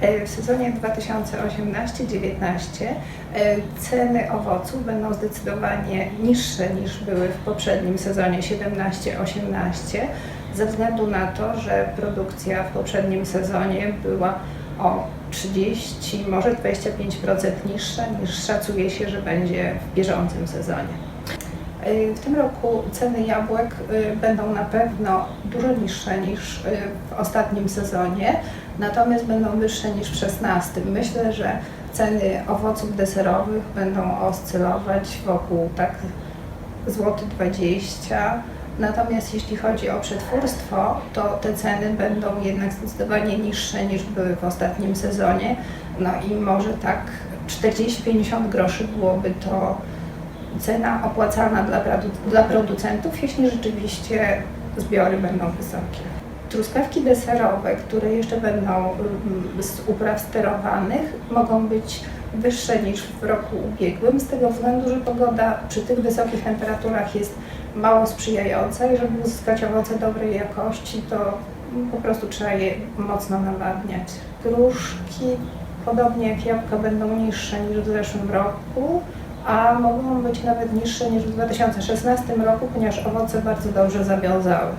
E, W sezonie 2018-19 e, ceny owoców będą zdecydowanie niższe niż były w poprzednim sezonie 17-18 ze względu na to, że produkcja w poprzednim sezonie była o 30, może 25% niższa niż szacuje się, że będzie w bieżącym sezonie. Y, W tym roku ceny jabłek y, będą na pewno dużo niższe niż y, w ostatnim sezonie, natomiast będą wyższe niż w 16. Myślę, że ceny owoców deserowych będą oscylować wokół tak złoty 20. Natomiast jeśli chodzi o przetwórstwo, to te ceny będą jednak zdecydowanie niższe niż były w ostatnim sezonie. No i może tak 40-50 groszy byłoby to cena opłacalna dla, dla producentów, jeśli rzeczywiście zbiory będą wysokie. Truskawki deserowe, które jeszcze będą mm, z upraw sterowanych, mogą być wyższe niż w roku ubiegłym, z tego względu, że pogoda przy tych wysokich temperaturach jest mało sprzyjająca i żeby uzyskać owoce dobrej jakości, to po prostu trzeba je mocno nawadniać. Gruszki, podobnie jak jabłka, będą niższe niż w zeszłym roku, a mogą być nawet niższe niż w 2016 roku, ponieważ owoce bardzo dobrze zawiązały.